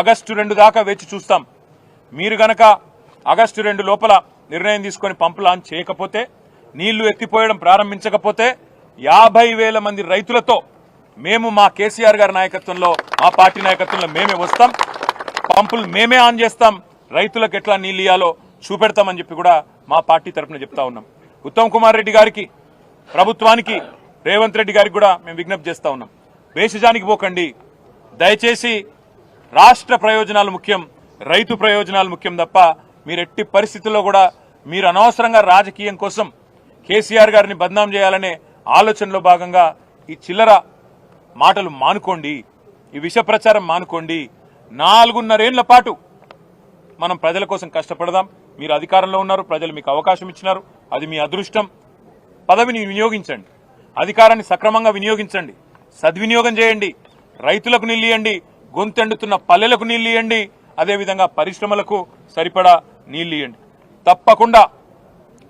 August రెండు దాకా వేచి చూస్తాం. మీరు గనక ఆగస్టు రెండు లోపల నిర్ణయం తీసుకొని పంపు లాంచ్ చేయకపోతే నీళ్ళు ఎత్తిపోయడం ప్రారంభించకపోతే యాభై వేల మంది రైతులతో మేము మా కేసీఆర్ గారి నాయకత్వంలో మా పార్టీ నాయకత్వంలో మేమే వస్తాం. పంపులు మేమే ఆన్ చేస్తాం. రైతులకు ఎట్లా నీళ్ళు ఇవ్వాలో చూపెడతామని చెప్పి కూడా మా పార్టీ తరఫున చెప్తా ఉన్నాం. ఉత్తమ్ కుమార్ రెడ్డి గారికి ప్రభుత్వానికి రేవంత్ రెడ్డి గారికి కూడా మేము విజ్ఞప్తి చేస్తా ఉన్నాం. వేషజానికి పోకండి. దయచేసి రాష్ట్ర ప్రయోజనాలు ముఖ్యం రైతు ప్రయోజనాలు ముఖ్యం తప్ప మీరు ఎట్టి పరిస్థితుల్లో కూడా మీరు అనవసరంగా రాజకీయం కోసం కేసీఆర్ గారిని బద్నాం చేయాలనే ఆలోచనలో భాగంగా ఈ చిల్లర మాటలు మానుకోండి ఈ విష ప్రచారం మానుకోండి. నాలుగున్నరేళ్ళ పాటు మనం ప్రజల కోసం కష్టపడదాం. మీరు అధికారంలో ఉన్నారు ప్రజలు మీకు అవకాశం ఇచ్చినారు. అది మీ అదృష్టం. పదవిని వినియోగించండి. అధికారాన్ని సక్రమంగా వినియోగించండి. సద్వినియోగం చేయండి. రైతులకు నిలియండి. గొంతెండుతున్న పల్లెలకు నీళ్ళియండి అదేవిధంగా పరిశ్రమలకు సరిపడా నీళ్ళియండి తప్పకుండా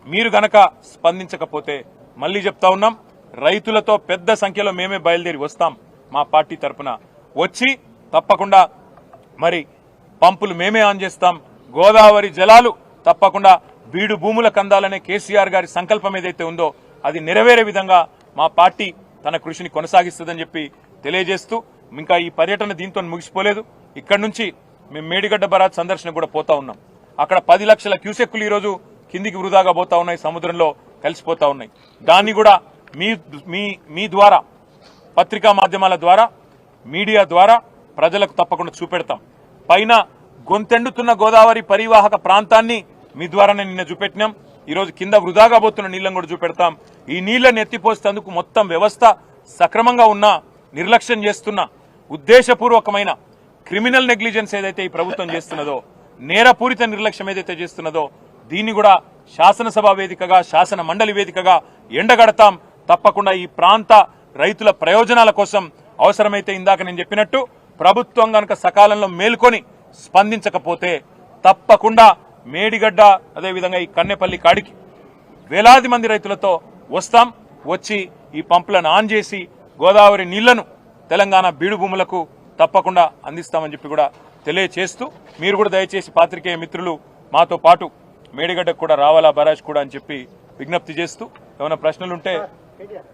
మీరు గనక స్పందించకపోతే మళ్ళీ చెప్తా ఉన్నాం రైతులతో పెద్ద సంఖ్యలో మేమే బయలుదేరి వస్తాం. మా పార్టీ తరపున వచ్చి తప్పకుండా మరి పంపులు మేమే ఆన్ చేస్తాం. గోదావరి జలాలు తప్పకుండా బీడు భూములకు అందాలనే కేసీఆర్ గారి సంకల్పం ఏదైతే ఉందో అది నెరవేరే విధంగా మా పార్టీ తన కృషిని కొనసాగిస్తుందని చెప్పి తెలియజేస్తూ ఇంకా ఈ పర్యటన దీంతో ముగిసిపోలేదు. ఇక్కడ నుంచి మేము మేడిగడ్డ బరాత్ సందర్శన కూడా పోతా ఉన్నాం. అక్కడ పది లక్షల క్యూసెక్కులు ఈరోజు కిందికి వృధాగా పోతా ఉన్నాయి సముద్రంలో కలిసిపోతా ఉన్నాయి. దాన్ని కూడా మీ మీ మీ ద్వారా పత్రికా మాధ్యమాల ద్వారా మీడియా ద్వారా ప్రజలకు తప్పకుండా చూపెడతాం. పైన గొంతెండుతున్న గోదావరి పరివాహక ప్రాంతాన్ని మీ ద్వారానే నిన్న చూపెట్టినాం. ఈరోజు కింద వృధాగా పోతున్న నీళ్ళను కూడా చూపెడతాం. ఈ నీళ్ళను ఎత్తిపోసేందుకు మొత్తం వ్యవస్థ సక్రమంగా ఉన్నా నిర్లక్ష్యం చేస్తున్న ఉద్దేశపూర్వకమైన క్రిమినల్ నెగ్లిజెన్స్ ఏదైతే ఈ ప్రభుత్వం చేస్తున్నదో నేరపూరిత నిర్లక్ష్యం ఏదైతే చేస్తున్నదో దీన్ని కూడా శాసనసభ వేదికగా శాసన మండలి వేదికగా ఎండగడతాం. తప్పకుండా ఈ ప్రాంత రైతుల ప్రయోజనాల కోసం అవసరమైతే ఇందాక నేను చెప్పినట్టు ప్రభుత్వం కనుక సకాలంలో మేల్కొని స్పందించకపోతే తప్పకుండా మేడిగడ్డ అదేవిధంగా ఈ కన్నెపల్లి కాడికి వేలాది మంది రైతులతో వస్తాం. వచ్చి ఈ పంపులను ఆన్ చేసి గోదావరి నీళ్ళను తెలంగాణ బీడు భూములకు తప్పకుండా అందిస్తామని చెప్పి కూడా తెలియచేస్తూ మీరు కూడా దయచేసి పాత్రికేయ మిత్రులు మాతో పాటు మేడిగడ్డకు కూడా రావాలా బరాజ్ కూడా అని చెప్పి విజ్ఞప్తి చేస్తూ ఏమైనా ప్రశ్నలుంటే